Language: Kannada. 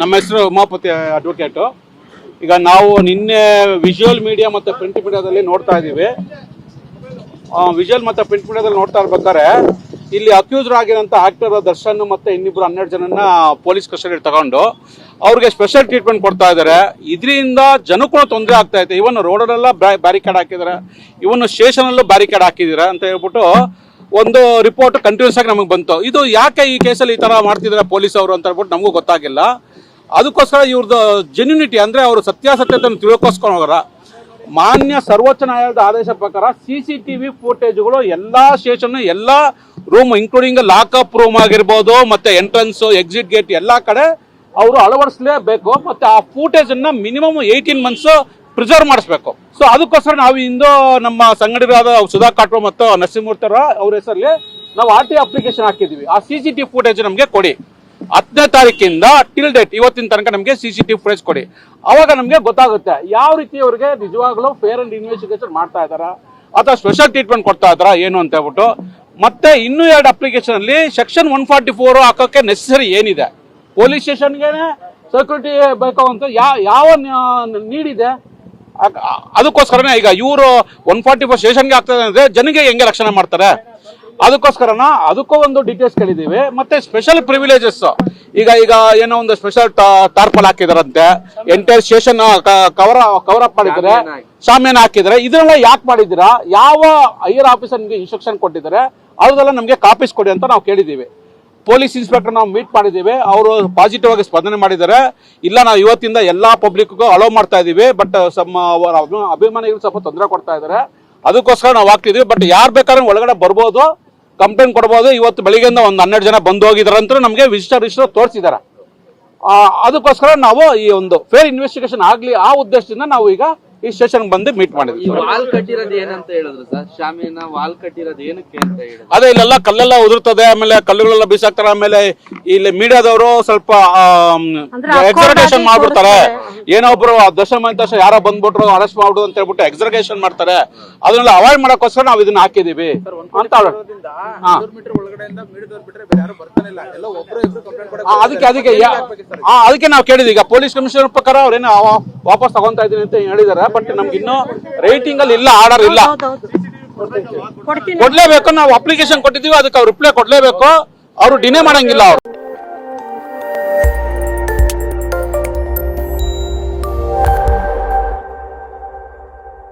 ನಮ್ಮ ಹೆಸರು ಉಮಾಪತಿ ಅಡ್ವೊಕೇಟು ಈಗ ನಾವು ನಿನ್ನೆ ವಿಜುವಲ್ ಮೀಡಿಯಾ ಮತ್ತು ಪ್ರಿಂಟ್ ಮೀಡಿಯಾದಲ್ಲಿ ನೋಡ್ತಾ ಇದ್ದೀವಿ. ವಿಜುವಲ್ ಮತ್ತು ಪ್ರಿಂಟ್ ಮೀಡಿಯಾದಲ್ಲಿ ನೋಡ್ತಾ ಇರ್ಬೇಕಾದ್ರೆ, ಇಲ್ಲಿ ಅಕ್ಯೂಸ್ಡ್ ಆಗಿರೋಂಥ ಆಕ್ಟರ್ ದರ್ಶನ್ ಮತ್ತು ಇನ್ನಿಬ್ರು ಹನ್ನೆರಡು ಜನನ ಪೊಲೀಸ್ ಕಸ್ಟಡಿಯಲ್ಲಿ ತಗೊಂಡು ಅವ್ರಿಗೆ ಸ್ಪೆಷಲ್ ಟ್ರೀಟ್ಮೆಂಟ್ ಕೊಡ್ತಾ ಇದ್ದಾರೆ. ಇದರಿಂದ ಜನಕ್ಕೂ ತೊಂದರೆ ಆಗ್ತಾ ಇದೆ. ಇವನ್ ರೋಡಲ್ಲೆಲ್ಲ ಬ್ಯಾರಿಕೇಡ್ ಹಾಕಿದ್ದಾರೆ. ಇವನು ಸ್ಟೇಷನಲ್ಲೂ ಬ್ಯಾರಿಕೇಡ್ ಹಾಕಿದ್ದೀರ ಅಂತ ಹೇಳ್ಬಿಟ್ಟು ಒಂದು ರಿಪೋರ್ಟ್ ಕಂಟಿನ್ಯೂಸ್ ಆಗಿ ನಮಗೆ ಬಂತು. ಇದು ಯಾಕೆ ಈ ಕೇಸಲ್ಲಿ ಈ ಥರ ಮಾಡ್ತಿದ್ದಾರೆ ಪೊಲೀಸ್ ಅವರು ಅಂತ ಹೇಳ್ಬಿಟ್ಟು ನಮಗೂ ಗೊತ್ತಾಗಿಲ್ಲ. ಅದಕ್ಕೋಸ್ಕರ ಇವ್ರದ್ದು ಜೆನ್ಯುನಿಟಿ ಅಂದ್ರೆ ಅವರು ಸತ್ಯಾಸತ್ಯತೆಯನ್ನು ತಿಳ್ಕೋಸ್ಕೊಂಡು ಹೋಗರ. ಮಾನ್ಯ ಸರ್ವೋಚ್ಚ ನ್ಯಾಯಾಲಯದ ಆದೇಶ ಪ್ರಕಾರ ಸಿ ಸಿ ಟಿ ವಿ ಫೋಟೇಜ್ಗಳು ಎಲ್ಲಾ ಸ್ಟೇಷನ್ ಎಲ್ಲಾ ರೂಮ್ ಇನ್ಕ್ಲೂಡಿಂಗ್ ಲಾಕಪ್ ರೂಮ್ ಆಗಿರ್ಬೋದು, ಮತ್ತೆ ಎಂಟ್ರೆನ್ಸ್ ಎಕ್ಸಿಟ್ ಗೇಟ್ ಎಲ್ಲಾ ಕಡೆ ಅವರು ಅಳವಡಿಸಲೇಬೇಕು, ಮತ್ತೆ ಆ ಫೂಟೇಜ್ ಅನ್ನ ಮಿನಿಮಮ್ ಏಯ್ಟೀನ್ ಮಂತ್ಸ್ ಪ್ರಿಸರ್ವ್ ಮಾಡಿಸ್ಬೇಕು. ಸೊ ಅದಕ್ಕೋಸ್ಕರ ನಾವು ಇಂದು ನಮ್ಮ ಸಂಘಟನೆಯಾದ ಸುಧಾ ಕಾಟ್ವ ಮತ್ತು ನರಸಿಂಹಮೂರ್ತಿ ಅವರ ಹೆಸರಲ್ಲಿ ನಾವು ಆರ್ ಟಿ ಅಪ್ಲಿಕೇಶನ್ ಹಾಕಿದ್ದೀವಿ. ಆ ಸಿ ಸಿ ಟಿ ಫುಟೇಜ್ ನಮಗೆ ಕೊಡಿ. ಹತ್ತನೇ ತಾರೀಕಿಂದ ಟಿಲ್ ಡೇಟ್ ಇವತ್ತಿನ ತನಕ ನಮಗೆ ಸಿ ಸಿ ಟಿ ಫುಟೇಜ್ ಕೊಡಿ. ಅವಾಗ ನಮಗೆ ಗೊತ್ತಾಗುತ್ತೆ ಯಾವ ರೀತಿ ಅವರಿಗೆ ನಿಜವಾಗ್ಲೂ ಫೇರ್ ಅಂಡ್ ಇನ್ವೆಸ್ಟಿಗೇಷನ್ ಮಾಡ್ತಾ ಇದಾರ, ಅಥವಾ ಸ್ಪೆಷಲ್ ಟ್ರೀಟ್ಮೆಂಟ್ ಕೊಡ್ತಾ ಇದಾರ, ಏನು ಅಂತ ಹೇಳ್ಬಿಟ್ಟು. ಮತ್ತೆ ಇನ್ನೂ ಎರಡು ಅಪ್ಲಿಕೇಶನ್ ಅಲ್ಲಿ ಸೆಕ್ಷನ್ ಒನ್ ಫಾರ್ಟಿ ಫೋರ್ ಹಾಕೋಕೆ ನೆಸೆಸರಿ ಏನಿದೆ? ಪೊಲೀಸ್ ಸ್ಟೇಷನ್ಗೆ ಸೆಕ್ಯೂರಿಟಿ ಬೇಕು ಅಂತ ಯಾವ ನೀಡಿದೆ ಅದಕ್ಕೋಸ್ಕರನೇ ಈಗ ಇವರು ಒನ್ ಫಾರ್ಟಿ ಫೋರ್ ಸ್ಟೇಷನ್ಗೆ ಆಗ್ತದೆ ಅಂದ್ರೆ ಜನಗೆ ಹೆಂಗೆ ರಕ್ಷಣೆ ಮಾಡ್ತಾರೆ? ಅದಕ್ಕೋಸ್ಕರನ? ಅದಕ್ಕೂ ಒಂದು ಡೀಟೇಲ್ಸ್ ಕೇಳಿದೀವಿ ಮತ್ತೆ ಸ್ಪೆಷಲ್ ಪ್ರಿವಿಲೇಜಸ್ ಈಗ ಈಗ ಏನೋ ಒಂದು ಸ್ಪೆಷಲ್ ಟಾರ್ಪಲ್ ಹಾಕಿದಾರಂತೆ. Entire station cover cover up ಮಾಡಿದ್ರೆ ಶಾಮಿಯಾನ ಹಾಕಿದ್ರೆ ಇದನ್ನೆಲ್ಲ ಯಾಕೆ ಮಾಡಿದ್ದೀರಾ? ಯಾವ ಹೈಯರ್ ಆಫೀಸರ್ ನಿಮಗೆ ಇನ್ಸ್ಟ್ರಕ್ಷನ್ ಕೊಟ್ಟಿದ್ದಾರೆ? ಅದೆಲ್ಲ ನಮಗೆ ಕಾಪೀಸ್ ಕೊಡಿ ಅಂತ ನಾವು ಕೇಳಿದ್ದೀವಿ. ಪೊಲೀಸ್ ಇನ್ಸ್ಪೆಕ್ಟರ್ ನಾವು ಮೀಟ್ ಮಾಡಿದ್ದೀವಿ. ಅವರು ಪಾಸಿಟಿವ್ ಆಗಿ ಸ್ಪಂದನೆ ಮಾಡಿದ್ದಾರೆ. ಇಲ್ಲ ನಾವು ಇವತ್ತಿಂದ ಎಲ್ಲ ಪಬ್ಲಿಕ್ಗೂ ಅಲೋ ಮಾಡ್ತಾ ಇದ್ದೀವಿ ಬಟ್ ಸಮ್ ಅವರ ಅಭಿ- ಅಭಿಮಾನಿಗಳು ಸ್ವಲ್ಪ ತೊಂದರೆ ಕೊಡ್ತಾ ಇದ್ದಾರೆ. ಅದಕ್ಕೋಸ್ಕರ ನಾವು ಹಾಕ್ತಿದ್ವಿ. ಬಟ್ ಯಾರು ಬೇಕಾದ್ರೆ ಒಳಗಡೆ ಬರ್ಬೋದು. ಕಂಪ್ಲೇಂಟ್ ಕೊಡ್ಬೋದು. ಇವತ್ತು ಬೆಳಿಗ್ಗೆಯಿಂದ ಒಂದು ಹನ್ನೆರಡು ಜನ ಬಂದು ಹೋಗಿದ್ದಾರೆ ಅಂತ ನಮಗೆ ವಿಸಿಟರ್ ರಿಜಿಸ್ಟರ್ ತೋರಿಸಿದ್ದಾರೆ ಅದಕ್ಕೋಸ್ಕರ ನಾವು ಈ ಒಂದು ಫೇರ್ ಇನ್ವೆಸ್ಟಿಗೇಷನ್ ಆಗಲಿ ಆ ಉದ್ದೇಶದಿಂದ ನಾವು ಈಗ ಈ ಸ್ಟೇಷನ್ ಬಂದು ಮೀಟ್ ಮಾಡಿದ್ರು ಮಾಡಿದ್ವಿ ವಾಲ್ ಕಟ್ಟಿರೋದು ಏನಂತ ಹೇಳಿದ್ರು ಸರ್? ಶಾಮಿನ ವಾಲ್ ಕಟ್ಟಿರೋದು ಏನಕ್ಕೆ ಅಂತ ಹೇಳಿದ್ರು? ಅದೇ ಇಲ್ಲೆಲ್ಲ ಕಲ್ಲೆಲ್ಲ ಉದುರ್ತದೆ ಆಮೇಲೆ ಕಲ್ಲುಗಳೆಲ್ಲ ಬಿಸಾಕ್ತಾರೆ ಆಮೇಲೆ ಇಲ್ಲಿ ಮೀಡಿಯಾದವರು ಸ್ವಲ್ಪ ಎಕ್ಸರ್ಗೇಷನ್ ಮಾಡ್ಬಿಡ್ತಾರೆ. ಏನೋ ಒಬ್ರು ದಶ ಮಾಡಿದ ತಕ್ಷಣ ಯಾರೋ ಬಂದ್ಬಿಟ್ರು ಅರೆಸ್ಟ್ ಮಾಡ್ಬಿಡು ಅಂತ ಹೇಳ್ಬಿಟ್ಟು ಎಕ್ಸರ್ಗೇಷನ್ ಮಾಡ್ತಾರೆ. ಅದನ್ನೆಲ್ಲ ಅವಾಯ್ಡ್ ಮಾಡಕ್ಕೋಸ್ಕರ ನಾವು ಇದನ್ನ ಹಾಕಿದೀವಿ. ಅಂತ ಅದಕ್ಕೆ ಅದಕ್ಕೆ ಅದಕ್ಕೆ ನಾವು ಕೇಳಿದ್ವಿ. ಈಗ ಪೊಲೀಸ್ ಕಮಿಷನರ್ ಪ್ರಕಾರ ಅವ್ರೇನು ವಾಪಸ್ ತಗೊಂತಾ ಇದೀನಿ ಅಂತ ಹೇಳಿದಾರೆ. ಬಟ್ ನಮ್ಗೆ ಇನ್ನೂ ರೇಟಿಂಗ್ ಅಲ್ಲಿ ಇಲ್ಲ ಆರ್ಡರ್ ಇಲ್ಲ. ಕೊಡ್ಲೇಬೇಕು ನಾವು ಅಪ್ಲಿಕೇಶನ್ ಕೊಟ್ಟಿದೀವಿ ಅದಕ್ಕೆ ಅವ್ರು ರಿಪ್ಲೈ ಕೊಡ್ಲೇಬೇಕು. ಅವರು ಡಿನೇ ಮಾಡಂಗಿಲ್ಲ ಅವ್ರು.